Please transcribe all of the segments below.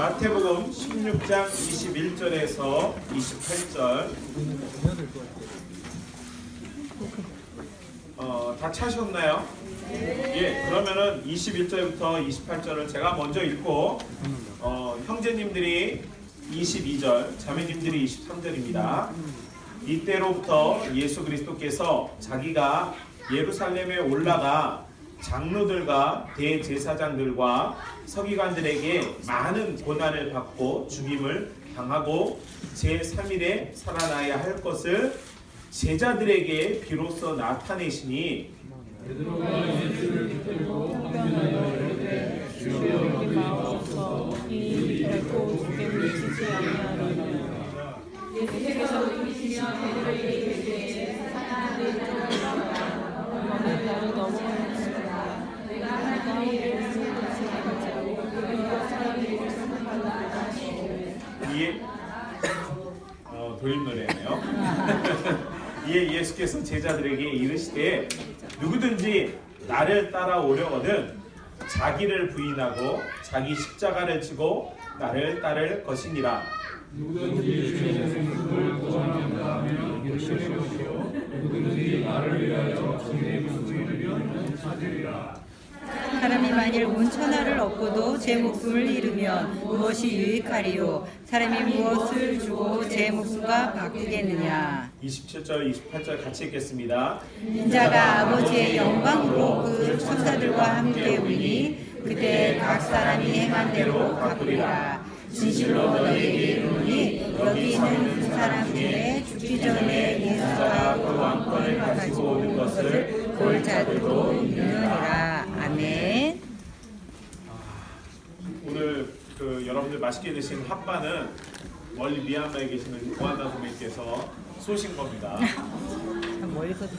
마태복음 16장 21절에서 28절 어, 다 차셨나요? 예, 그러면은 21절부터 28절을 제가 먼저 읽고 어, 형제님들이 22절, 자매님들이 23절입니다. 이때로부터 예수 그리스도께서 자기가 예루살렘에 올라가 장로들과 대제사장들과 서기관들에게 많은 고난을 받고 죽임을 당하고 제3일에 살아나야 할 것을 제자들에게 비로소 나타내시니 마옵소서 이 결코 죽게 물리치지 아니하리라 너는 나를 넘어갔으나 내가 하나님의 이에 어, 도입 노래네요. 이에 예수께서 제자들에게 이르시되 누구든지 나를 따라오려거든 자기를 부인하고 자기 십자가를 지고 나를 따를 것이니라. 사람이 만일 온 천하를 얻고도 제 목숨을 잃으면 무엇이 유익하리요? 사람이 무엇을 주고 제 목숨과 바꾸겠느냐? 27절, 28절 같이 읽겠습니다. 인자가 아버지의 영광으로 그 천사들과 함께 오니 그때 각 사람이 행한 대로 바꾸리라. 진실로 너희에게 이르노니 여기 있는 두 사람 중에 죽기 전에 예수가 그 왕권을 가지고 오는 것을 볼 자들도 있느니라. 아멘. 오늘 그 여러분들 맛있게 드신 핫바는 멀리 미얀마에 계시는 고한다 선배님께서 쏘신 겁니다.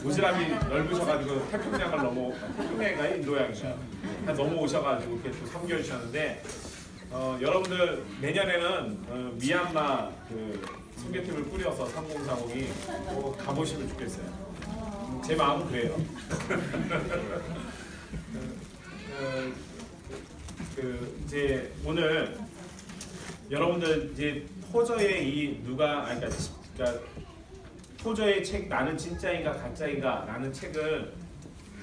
부지람이 넓으셔가지고 태평양을 넘어 태평양인가 인도양인가요? 한 넘어오셔가지고 이렇게 또 섬겨주셨는데 어, 여러분들 내년에는 어, 미얀마 그 선교팀을 꾸려서 3040이 꼭 가보시면 좋겠어요. 음, 제 마음은 그래요. 어, 그 이제 오늘 여러분들 이제 토저의 이 누가 아니 그러니까, 그러니까 토저의 책 나는 진짜인가 가짜인가 라는 책을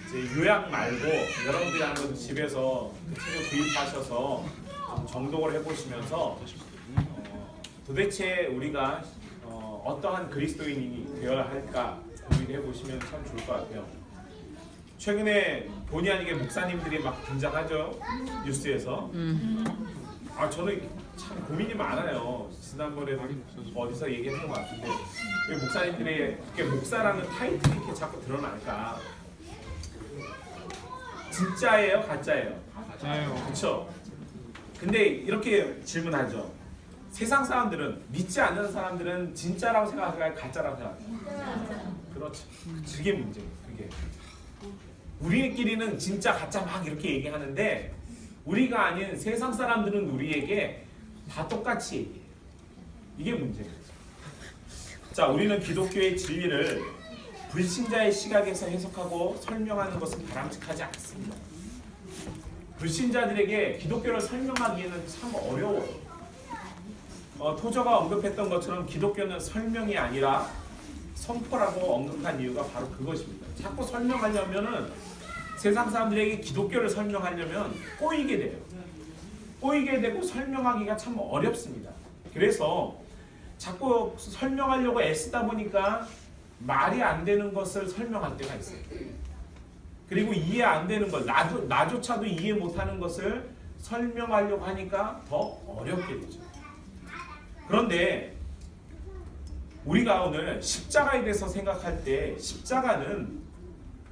이제 요약 말고 여러분들이 한번 집에서 그 책을 구입하셔서 좀 정독을 해보시면서 어, 도대체 우리가 어, 어떠한 그리스도인이 되어야 할까 고민해 보시면 참 좋을 것 같아요. 최근에 본의 아니게 목사님들이 막 등장하죠 뉴스에서. 아 저는 참 고민이 많아요. 지난번에도 어디서 얘기했던 것 같은데 왜 목사님들이 이렇게 목사라는 타이틀이 이렇게 자꾸 드러날까? 진짜예요, 가짜예요? 맞아요. 그렇죠. 근데 이렇게 질문하죠. 세상 사람들은 믿지 않는 사람들은 진짜라고 생각할까요, 가짜라고 생각할까요? 그렇죠. 그게 문제예요. 그게. 우리끼리는 진짜 가짜 막 이렇게 얘기하는데 우리가 아닌 세상 사람들은 우리에게 다 똑같이 얘기해요. 이게 문제예요. 자, 우리는 기독교의 진리를 불신자의 시각에서 해석하고 설명하는 것은 바람직하지 않습니다. 불신자들에게 기독교를 설명하기에는 참 어려워요. 어, 토저가 언급했던 것처럼 기독교는 설명이 아니라 선포라고 언급한 이유가 바로 그것입니다. 자꾸 설명하려면은 세상 사람들에게 기독교를 설명하려면 꼬이게 돼요. 꼬이게 되고 설명하기가 참 어렵습니다. 그래서 자꾸 설명하려고 애쓰다 보니까 말이 안 되는 것을 설명할 때가 있어요. 그리고 이해 안 되는 것, 나도, 나조차도 이해 못하는 것을 설명하려고 하니까 더 어렵게 되죠. 그런데 우리가 오늘 십자가에 대해서 생각할 때 십자가는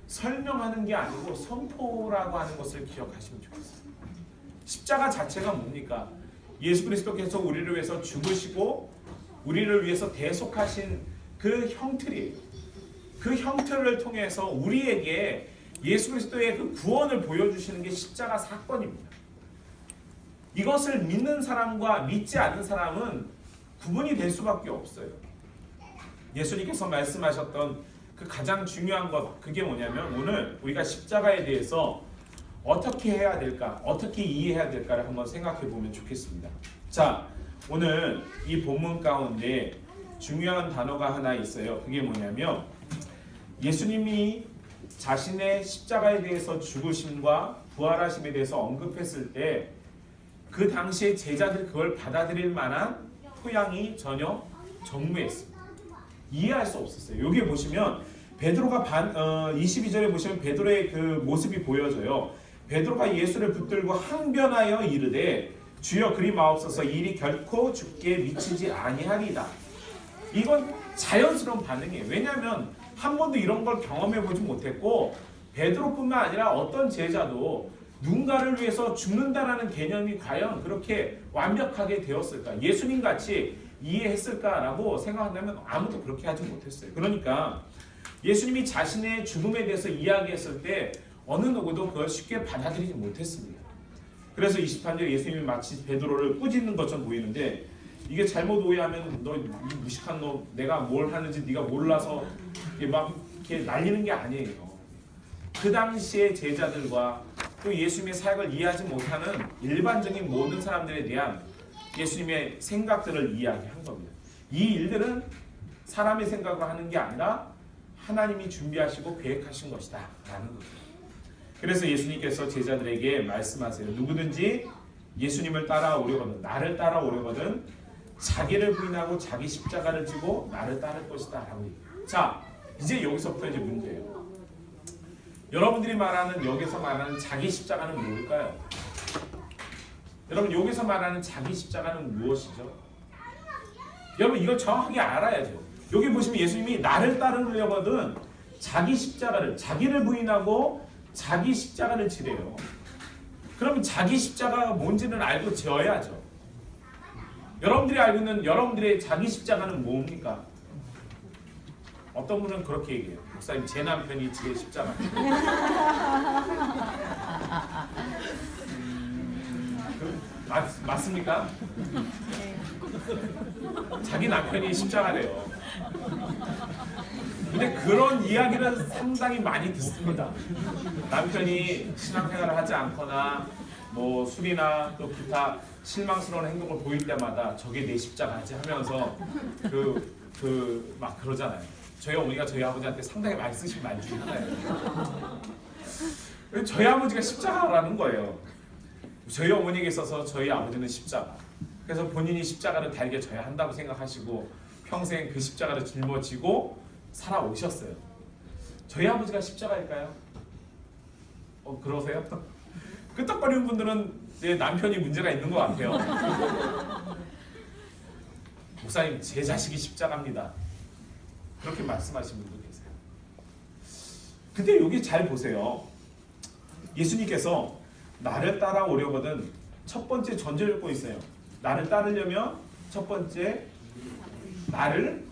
설명하는 게 아니고 선포라고 하는 것을 기억하시면 좋겠어요. 십자가 자체가 뭡니까? 예수 그리스도께서 우리를 위해서 죽으시고 우리를 위해서 대속하신 그 형틀이에요. 그 형틀을 통해서 우리에게 예수 그리스도의 그 구원을 보여주시는 게 십자가 사건입니다. 이것을 믿는 사람과 믿지 않는 사람은 구분이 될 수밖에 없어요. 예수님께서 말씀하셨던 그 가장 중요한 것 그게 뭐냐면 오늘 우리가 십자가에 대해서 어떻게 해야 될까? 어떻게 이해해야 될까를 한번 생각해 보면 좋겠습니다. 자, 오늘 이 본문 가운데 중요한 단어가 하나 있어요. 그게 뭐냐면 예수님이 자신의 십자가에 대해서 죽으심과 부활하심에 대해서 언급했을 때 그 당시에 제자들 그걸 받아들일 만한 토양이 전혀 전무했습니다. 이해할 수 없었어요. 여기 보시면 베드로가 반 어, 22절에 보시면 베드로의 그 모습이 보여져요. 베드로가 예수를 붙들고 항변하여 이르되 주여 그리 마옵소서 일이 결코 죽게 미치지 아니하리다. 이건 자연스러운 반응이에요. 왜냐하면 한 번도 이런 걸 경험해 보지 못했고 베드로뿐만 아니라 어떤 제자도 누군가를 위해서 죽는다라는 개념이 과연 그렇게 완벽하게 되었을까? 예수님 같이 이해했을까라고 생각한다면 아무도 그렇게 하지 못했어요. 그러니까 예수님이 자신의 죽음에 대해서 이야기했을 때 어느 누구도 그걸 쉽게 받아들이지 못했습니다. 그래서 28절 예수님이 마치 베드로를 꾸짖는 것처럼 보이는데 이게 잘못 오해하면 너이 무식한 너 내가 뭘 하는지 네가 몰라서 이렇게 막 이렇게 날리는 게 아니에요. 그 당시의 제자들과 또 예수님의 사역을 이해하지 못하는 일반적인 모든 사람들에 대한 예수님의 생각들을 이야기한 겁니다. 이 일들은 사람의 생각으로 하는 게 아니라 하나님이 준비하시고 계획하신 것이다 라는 거죠. 그래서 예수님께서 제자들에게 말씀하세요. 누구든지 예수님을 따라오려거든 나를 따라오려거든 자기를 부인하고 자기 십자가를 지고 나를 따를 것이다 라고 얘기해요. 자 이제 여기서부터 이제 문제예요. 여러분들이 말하는 여기서 말하는 자기 십자가는 뭘까요? 여러분 여기서 말하는 자기 십자가는 무엇이죠? 여러분 이걸 정확하게 알아야죠. 여기 보시면 예수님이 나를 따르려거든 자기 십자가를 자기를 부인하고 자기 십자가를 지래요. 그러면 자기 십자가가 뭔지는 알고 지어야죠. 여러분들이 알고 있는 여러분들의 자기 십자가는 뭡니까? 어떤 분은 그렇게 얘기해요. 목사님 제 남편이 제 십자가. 그, 맞, 맞습니까? 자기 남편이 십자가래요. 근데 그런 이야기는 상당히 많이 듣습니다. 남편이 신앙생활을 하지 않거나 뭐 술이나 또 기타 실망스러운 행동을 보일 때마다 저게 내 십자가지 하면서 그 그 막 그러잖아요. 저희 어머니가 저희 아버지한테 상당히 많이 쓰신 말 중에 하나예요. 저희 아버지가 십자가라는 거예요. 저희 어머니에게 있어서 저희 아버지는 십자가. 그래서 본인이 십자가를 달게 져야 한다고 생각하시고 평생 그 십자가를 짊어지고 살아오셨어요. 저희 아버지가 십자가일까요? 어 그러세요? 끄떡거리는 분들은 내 남편이 문제가 있는 것 같아요. 목사님 제 자식이 십자가입니다. 그렇게 말씀하시는 분도 계세요. 근데 여기 잘 보세요. 예수님께서 나를 따라오려거든 첫 번째 전제 조건이 있어요. 나를 따르려면 첫 번째 나를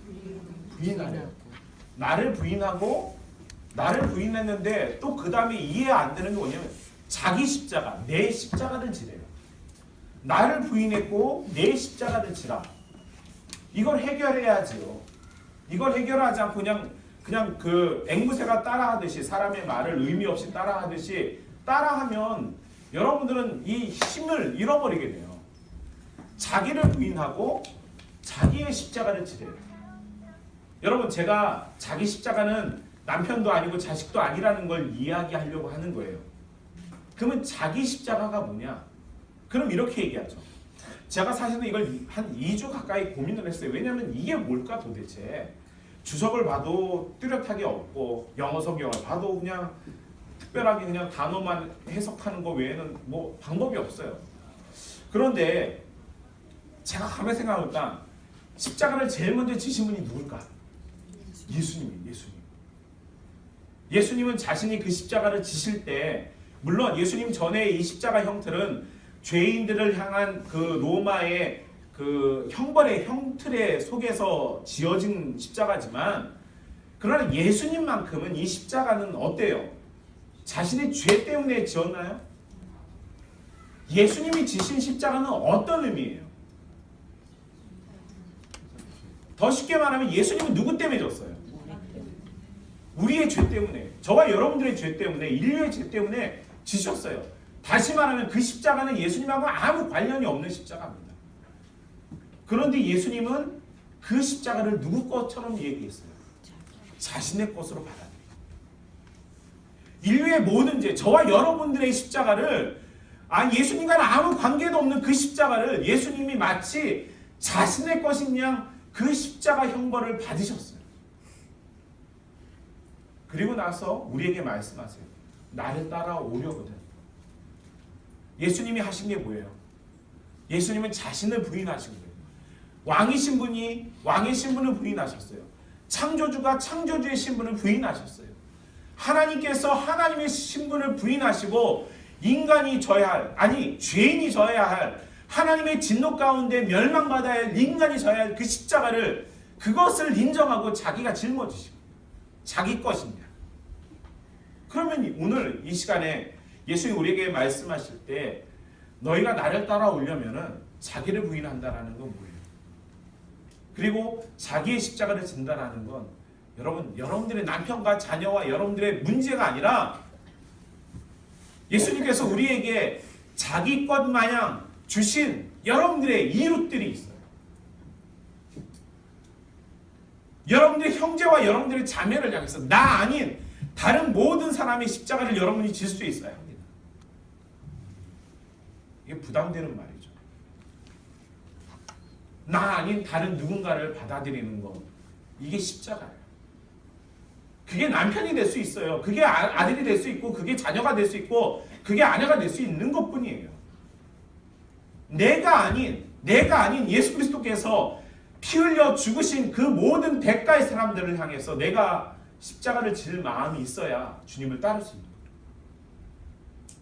부인하려. 나를 부인하고 나를 부인했는데 또 그 다음에 이해 안 되는 게 뭐냐면 자기 십자가, 내 십자가를 지래요. 나를 부인했고 내 십자가를 지라. 이걸 해결해야지요. 이걸 해결하지 않고 그냥 그냥 그 앵무새가 따라하듯이 사람의 말을 의미 없이 따라하듯이 따라하면 여러분들은 이 힘을 잃어버리게 돼요. 자기를 부인하고 자기의 십자가를 지래요. 여러분 제가 자기 십자가는 남편도 아니고 자식도 아니라는 걸 이야기하려고 하는 거예요. 그러면 자기 십자가가 뭐냐? 그럼 이렇게 얘기하죠. 제가 사실은 이걸 한 2주 가까이 고민을 했어요. 왜냐하면 이게 뭘까 도대체. 주석을 봐도 뚜렷하게 없고 영어 성경을 봐도 그냥 특별하게 그냥 단어만 해석하는 거 외에는 뭐 방법이 없어요. 그런데 제가 가만히 생각해보니까 십자가를 제일 먼저 지신 분이 누굴까? 예수님이 예수님. 예수님은 자신이 그 십자가를 지실 때 물론 예수님 전에 이 십자가 형틀은 죄인들을 향한 그 로마의 그 형벌의 형틀에 속에서 지어진 십자가지만 그러나 예수님만큼은 이 십자가는 어때요? 자신의 죄 때문에 지었나요? 예수님이 지신 십자가는 어떤 의미예요? 더 쉽게 말하면 예수님은 누구 때문에 졌어요? 우리의 죄 때문에 저와 여러분들의 죄 때문에 인류의 죄 때문에 지셨어요. 다시 말하면 그 십자가는 예수님하고 아무 관련이 없는 십자가입니다. 그런데 예수님은 그 십자가를 누구 것처럼 얘기했어요. 자신의 것으로 받아들여요. 인류의 모든 죄, 저와 여러분들의 십자가를 아 예수님과는 아무 관계도 없는 그 십자가를 예수님이 마치 자신의 것인 양 그 십자가 형벌을 받으셨어요. 그리고 나서 우리에게 말씀하세요. 나를 따라오려거든. 예수님이 하신 게 뭐예요? 예수님은 자신을 부인하신 거예요. 왕이신 분이 왕의 신분을 부인하셨어요. 창조주가 창조주의 신분을 부인하셨어요. 하나님께서 하나님의 신분을 부인하시고 인간이 져야 할 아니 죄인이 져야 할 하나님의 진노 가운데 멸망받아야 할 인간이 져야 할 그 십자가를 그것을 인정하고 자기가 짊어지시고 자기 것이냐. 그러면 오늘 이 시간에 예수님이 우리에게 말씀하실 때 너희가 나를 따라오려면은 자기를 부인한다라는 건 뭐예요? 그리고 자기의 십자가를 진다라는 건 여러분 여러분들의 남편과 자녀와 여러분들의 문제가 아니라 예수님께서 우리에게 자기 것 마냥 주신 여러분들의 이웃들이 있어요. 여러분들의 형제와 여러분들의 자매를 향해서 나 아닌 다른 모든 사람의 십자가를 여러분이 질 수 있어야. 이게 부담되는 말이죠. 나 아닌 다른 누군가를 받아들이는 것 이게 십자가예요. 그게 남편이 될 수 있어요. 그게 아- 아들이 될 수 있고 그게 자녀가 될 수 있고 그게 아내가 될 수 있는 것뿐이에요. 내가 아닌 내가 아닌 예수 그리스도께서 피 흘려 죽으신 그 모든 대가의 사람들을 향해서 내가 십자가를 질 마음이 있어야 주님을 따를 수 있는.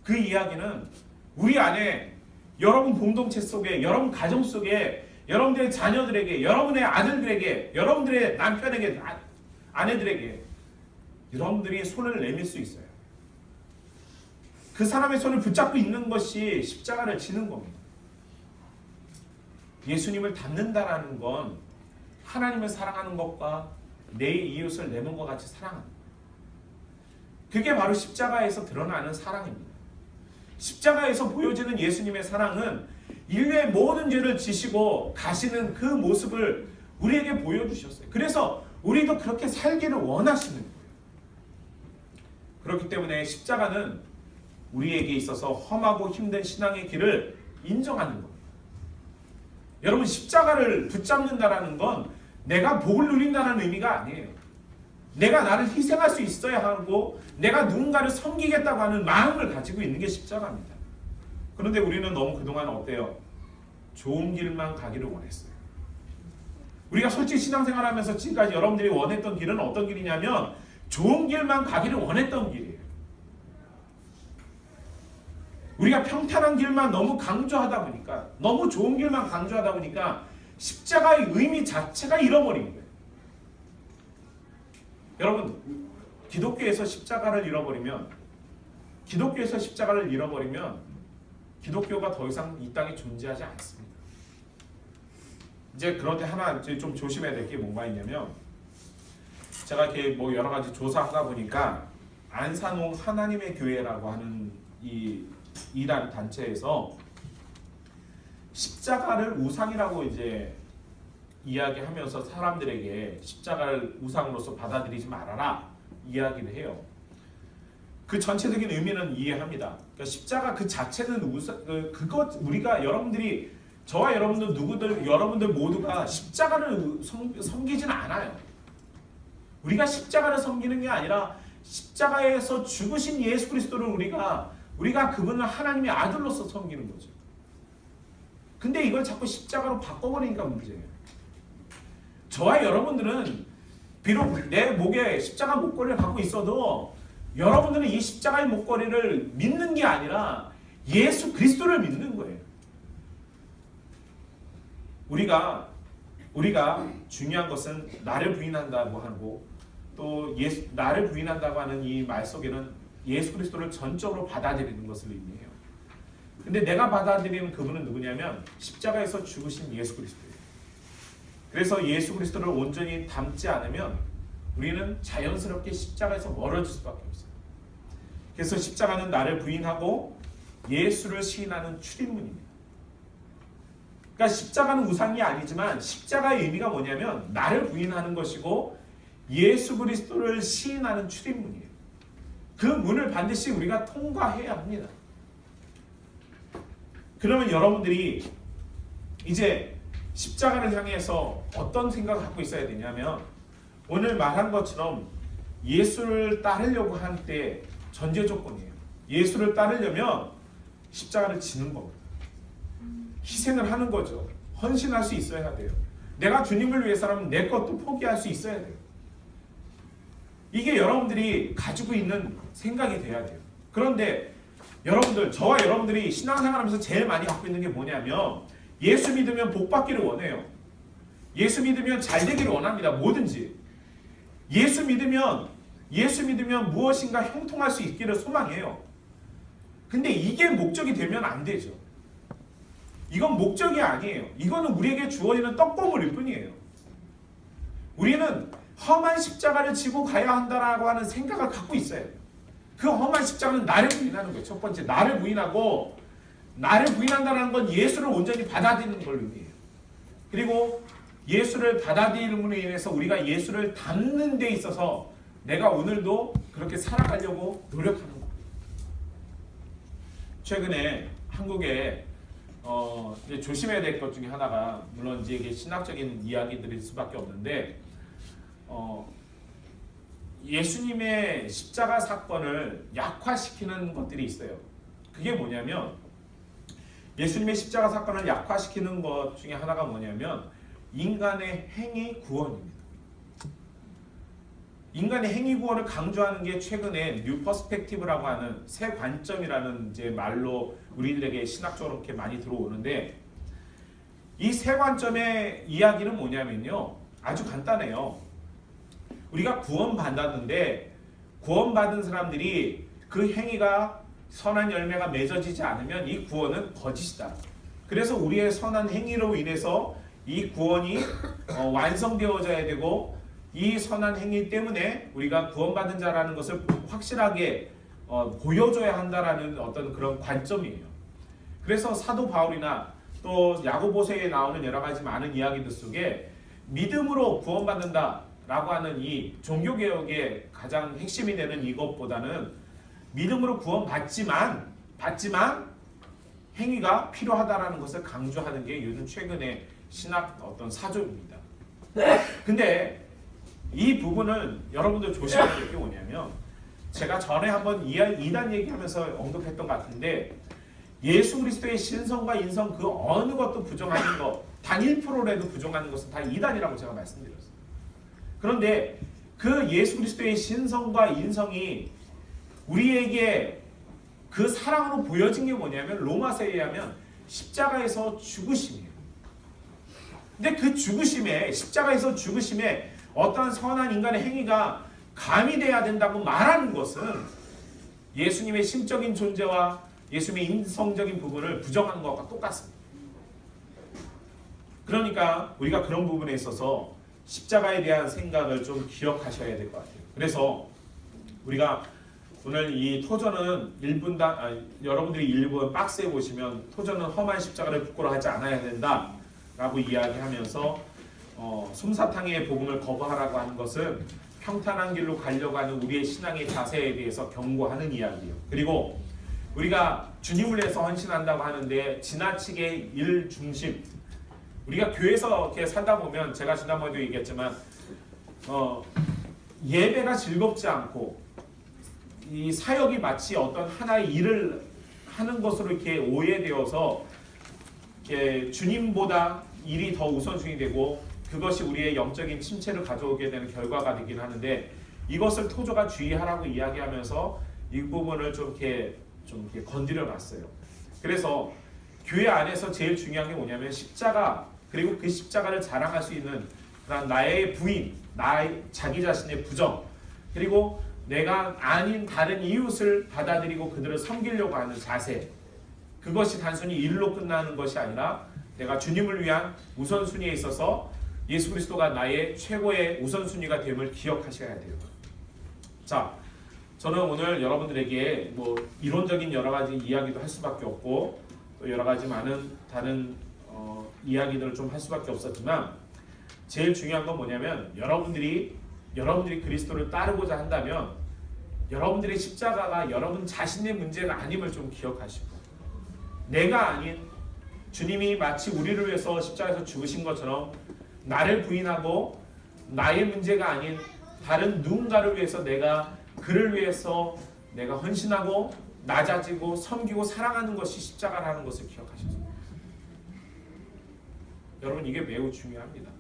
그 이야기는 우리 안에 여러분 공동체 속에 여러분 가정 속에 여러분들의 자녀들에게 여러분의 아들들에게 여러분들의 남편에게 아- 아내들에게 여러분들이 손을 내밀 수 있어요. 그 사람의 손을 붙잡고 있는 것이 십자가를 지는 겁니다. 예수님을 닮는다라는 건 하나님을 사랑하는 것과 내 이웃을 내 몸과 같이 사랑하는 것. 그게 바로 십자가에서 드러나는 사랑입니다. 십자가에서 보여지는 예수님의 사랑은 인류의 모든 죄를 지시고 가시는 그 모습을 우리에게 보여주셨어요. 그래서 우리도 그렇게 살기를 원하시는 거예요. 그렇기 때문에 십자가는 우리에게 있어서 험하고 힘든 신앙의 길을 인정하는 겁니다. 여러분 십자가를 붙잡는다라는 건 내가 복을 누린다는 의미가 아니에요. 내가 나를 희생할 수 있어야 하고 내가 누군가를 섬기겠다고 하는 마음을 가지고 있는 게 십자가입니다. 그런데 우리는 너무 그동안 어때요? 좋은 길만 가기를 원했어요. 우리가 솔직히 신앙생활하면서 지금까지 여러분들이 원했던 길은 어떤 길이냐면 좋은 길만 가기를 원했던 길이에요. 우리가 평탄한 길만 너무 강조하다 보니까 너무 좋은 길만 강조하다 보니까 십자가의 의미 자체가 잃어버린 거예요. 여러분 기독교에서 십자가를 잃어버리면 기독교에서 십자가를 잃어버리면 기독교가 더 이상 이 땅에 존재하지 않습니다. 이제 그런데 하나 이제 좀 조심해야 될 게 뭔가 있냐면 제가 이렇게 뭐 여러 가지 조사하다 보니까 안산홍 하나님의 교회라고 하는 이 이란 단체에서 십자가를 우상이라고 이제 이야기하면서 사람들에게 십자가를 우상으로서 받아들이지 말아라 이야기를 해요. 그 전체적인 의미는 이해합니다. 그러니까 십자가 그 자체는 우상 그 그것 우리가 여러분들이 저와 여러분들 누구들 여러분들 모두가 십자가를 섬, 섬기지는 않아요. 우리가 십자가를 섬기는 게 아니라 십자가에서 죽으신 예수 그리스도를 우리가 우리가 그분을 하나님의 아들로서 섬기는 거죠. 근데 이걸 자꾸 십자가로 바꿔버리니까 문제예요. 저와 여러분들은 비록 내 목에 십자가 목걸이를 갖고 있어도 여러분들은 이 십자가의 목걸이를 믿는 게 아니라 예수 그리스도를 믿는 거예요. 우리가 우리가 중요한 것은 나를 부인한다고 하고 또 예수 나를 부인한다고 하는 이 말 속에는 예수 그리스도를 전적으로 받아들이는 것을 의미해요. 근데 내가 받아들이는 그분은 누구냐면 십자가에서 죽으신 예수 그리스도예요. 그래서 예수 그리스도를 온전히 담지 않으면 우리는 자연스럽게 십자가에서 멀어질 수밖에 없어요. 그래서 십자가는 나를 부인하고 예수를 시인하는 출입문입니다. 그러니까 십자가는 우상이 아니지만 십자가의 의미가 뭐냐면 나를 부인하는 것이고 예수 그리스도를 시인하는 출입문이에요. 그 문을 반드시 우리가 통과해야 합니다. 그러면 여러분들이 이제 십자가를 향해서 어떤 생각을 갖고 있어야 되냐면 오늘 말한 것처럼 예수를 따르려고 할 때 전제 조건이에요. 예수를 따르려면 십자가를 지는 겁니다. 희생을 하는 거죠. 헌신할 수 있어야 돼요. 내가 주님을 위해서라면 내 것도 포기할 수 있어야 돼요. 이게 여러분들이 가지고 있는 생각이 돼야 돼요. 그런데 여러분들, 저와 여러분들이 신앙생활하면서 제일 많이 갖고 있는 게 뭐냐면 예수 믿으면 복 받기를 원해요. 예수 믿으면 잘 되기를 원합니다. 뭐든지. 예수 믿으면 예수 믿으면 무엇인가 형통할 수 있기를 소망해요. 근데 이게 목적이 되면 안 되죠. 이건 목적이 아니에요. 이거는 우리에게 주어지는 떡고물일 뿐이에요. 우리는 험한 십자가를 지고 가야 한다라고 하는 생각을 갖고 있어야 돼요. 그 험한 십자가는 나를 부인하는 거예요. 첫 번째, 나를 부인하고 나를 부인한다는 건 예수를 온전히 받아들이는 걸 의미해요. 그리고 예수를 받아들임으로 인해서 우리가 예수를 닮는 데 있어서 내가 오늘도 그렇게 살아가려고 노력하는 거예요. 최근에 한국에 어, 조심해야 될 것 중에 하나가 물론 이제 이게 신학적인 이야기들일 수밖에 없는데 어, 예수님의 십자가 사건을 약화시키는 것들이 있어요. 그게 뭐냐면 예수님의 십자가 사건을 약화시키는 것 중에 하나가 뭐냐면 인간의 행위 구원입니다. 인간의 행위 구원을 강조하는 게 최근에 뉴 퍼스펙티브라고 하는 새 관점이라는 이제 말로 우리들에게 신학적으로 이렇게 많이 들어오는데 이 새 관점의 이야기는 뭐냐면요. 아주 간단해요. 우리가 구원받았는데 구원받은 사람들이 그 행위가 선한 열매가 맺어지지 않으면 이 구원은 거짓이다. 그래서 우리의 선한 행위로 인해서 이 구원이 어, 완성되어져야 되고 이 선한 행위 때문에 우리가 구원받은 자라는 것을 확실하게 어, 보여줘야 한다라는 어떤 그런 관점이에요. 그래서 사도 바울이나 또 야고보서에 나오는 여러 가지 많은 이야기들 속에 믿음으로 구원받는다 라고 하는 이 종교 개혁의 가장 핵심이 되는 이것보다는 믿음으로 구원받지만 받지만 행위가 필요하다라는 것을 강조하는 게 요즘 최근에 신학 어떤 사조입니다. 근데 이 부분은 여러분들 조심해야 될 게 뭐냐면 제가 전에 한번 이단 얘기하면서 언급했던 것 같은데 예수 그리스도의 신성과 인성 그 어느 것도 부정하는 것, 단 1%라도 부정하는 것은 다 이단이라고 제가 말씀드렸어요. 그런데 그 예수 그리스도의 신성과 인성이 우리에게 그 사랑으로 보여진 게 뭐냐면 로마서에 의하면 십자가에서 죽으심이에요. 근데 그 죽으심에 십자가에서 죽으심에 어떠한 선한 인간의 행위가 가미돼야 된다고 말하는 것은 예수님의 심적인 존재와 예수님의 인성적인 부분을 부정하는 것과 똑같습니다. 그러니까 우리가 그런 부분에 있어서 십자가에 대한 생각을 좀 기억하셔야 될 것 같아요. 그래서 우리가 오늘 이 토저는 1분 당 아, 여러분들이 1분 박스에 보시면 토저는 험한 십자가를 부끄러워하지 않아야 된다 라고 이야기하면서 어, 솜사탕의 복음을 거부하라고 하는 것은 평탄한 길로 가려고 하는 우리의 신앙의 자세에 대해서 경고하는 이야기예요. 그리고 우리가 주님을 위해서 헌신한다고 하는데 지나치게 일 중심 우리가 교회에서 이렇게 살다 보면 제가 지난번에도 얘기했지만 어, 예배가 즐겁지 않고 이 사역이 마치 어떤 하나의 일을 하는 것으로 이렇게 오해되어서 이렇게 주님보다 일이 더 우선순위 되고 그것이 우리의 영적인 침체를 가져오게 되는 결과가 되긴 하는데 이것을 토조가 주의하라고 이야기하면서 이 부분을 좀 이렇게 좀 이렇게 건드려 놨어요. 그래서 교회 안에서 제일 중요한 게 뭐냐면 십자가 그리고 그 십자가를 자랑할 수 있는 나의 부인, 나의 자기 자신의 부정 그리고 내가 아닌 다른 이웃을 받아들이고 그들을 섬기려고 하는 자세 그것이 단순히 일로 끝나는 것이 아니라 내가 주님을 위한 우선순위에 있어서 예수 그리스도가 나의 최고의 우선순위가 됨을 기억하셔야 돼요. 자, 저는 오늘 여러분들에게 뭐 이론적인 여러 가지 이야기도 할 수밖에 없고 또 여러 가지 많은 다른 어, 이야기들을 좀 할 수밖에 없었지만 제일 중요한 건 뭐냐면 여러분들이 여러분들이 그리스도를 따르고자 한다면 여러분들의 십자가가 여러분 자신의 문제가 아님을 좀 기억하시고 내가 아닌 주님이 마치 우리를 위해서 십자가에서 죽으신 것처럼 나를 부인하고 나의 문제가 아닌 다른 누군가를 위해서 내가 그를 위해서 내가 헌신하고 낮아지고 섬기고 사랑하는 것이 십자가라는 것을 기억하셔서 여러분 이게 매우 중요합니다.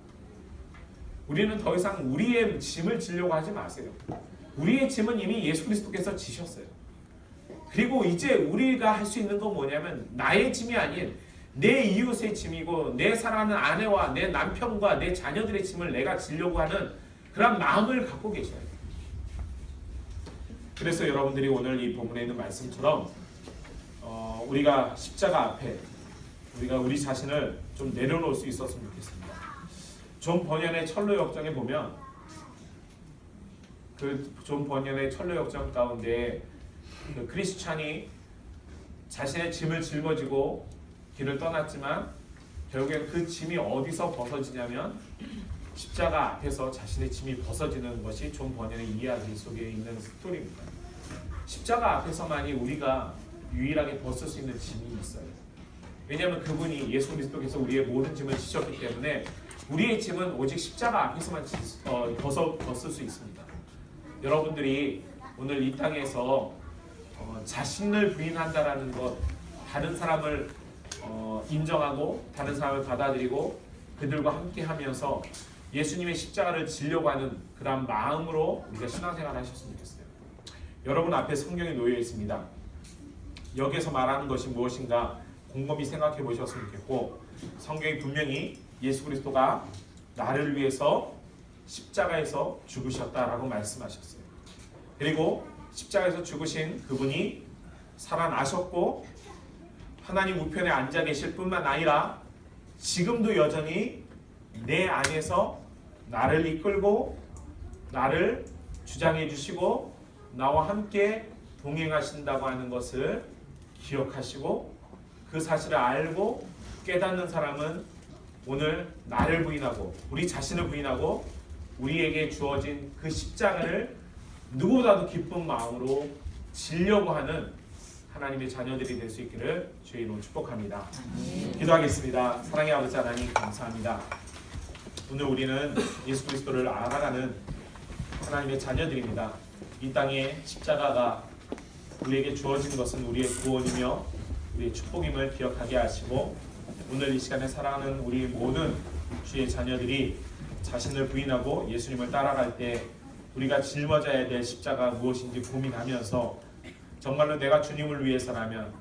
우리는 더 이상 우리의 짐을 지려고 하지 마세요. 우리의 짐은 이미 예수 그리스도께서 지셨어요. 그리고 이제 우리가 할 수 있는 건 뭐냐면 나의 짐이 아닌 내 이웃의 짐이고 내 사랑하는 아내와 내 남편과 내 자녀들의 짐을 내가 지려고 하는 그런 마음을 갖고 계셔야 돼요. 그래서 여러분들이 오늘 이 본문에 있는 말씀처럼 어, 우리가 십자가 앞에 우리가 우리 자신을 좀 내려놓을 수 있었으면 좋겠습니다. 존 버년의 철로 역정에 보면 그존 버년의 철로 역정 가운데 그 크리스찬이 자신의 짐을 짊어지고 길을 떠났지만 결국엔 그 짐이 어디서 벗어지냐면 십자가 앞에서 자신의 짐이 벗어지는 것이 존 버년의 이야기 속에 있는 스토리입니다. 십자가 앞에서만이 우리가 유일하게 벗을 수 있는 짐이 있어요. 왜냐하면 그분이 예수 그리스도께서 우리의 모든 짐을 지셨기 때문에 우리의 짐은 오직 십자가 앞에서만 지, 어, 벗어 벗을 수 있습니다. 여러분들이 오늘 이 땅에서 어, 자신을 부인한다라는 것, 다른 사람을 어, 인정하고 다른 사람을 받아들이고 그들과 함께하면서 예수님의 십자가를 지려고 하는 그런 마음으로 우리가 신앙생활을 하셨으면 좋겠어요. 여러분 앞에 성경이 놓여 있습니다. 여기서 말하는 것이 무엇인가 곰곰이 생각해 보셨으면 좋겠고 성경이 분명히 예수 그리스도가 나를 위해서 십자가에서 죽으셨다라고 말씀하셨어요. 그리고 십자가에서 죽으신 그분이 살아나셨고 하나님 우편에 앉아 계실 뿐만 아니라 지금도 여전히 내 안에서 나를 이끌고 나를 주장해 주시고 나와 함께 동행하신다고 하는 것을 기억하시고 그 사실을 알고 깨닫는 사람은 오늘 나를 부인하고 우리 자신을 부인하고 우리에게 주어진 그 십자가를 누구보다도 기쁜 마음으로 지려고 하는 하나님의 자녀들이 될 수 있기를 주의 이름으로 축복합니다. 기도하겠습니다. 사랑의 아버지 하나님 감사합니다. 오늘 우리는 예수 그리스도를 알아가는 하나님의 자녀들입니다. 이 땅에 십자가가 우리에게 주어진 것은 우리의 구원이며 우리의 축복임을 기억하게 하시고 오늘 이 시간에 사랑하는 우리 모든 주의 자녀들이 자신을 부인하고 예수님을 따라갈 때 우리가 짊어져야 될 십자가 무엇인지 고민하면서 정말로 내가 주님을 위해서라면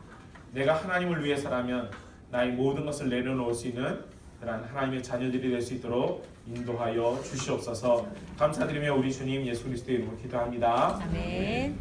내가 하나님을 위해서라면 나의 모든 것을 내려놓을 수 있는 그러한 하나님의 자녀들이 될 수 있도록 인도하여 주시옵소서 감사드리며 우리 주님 예수 그리스도의 이름으로 기도합니다. 아멘.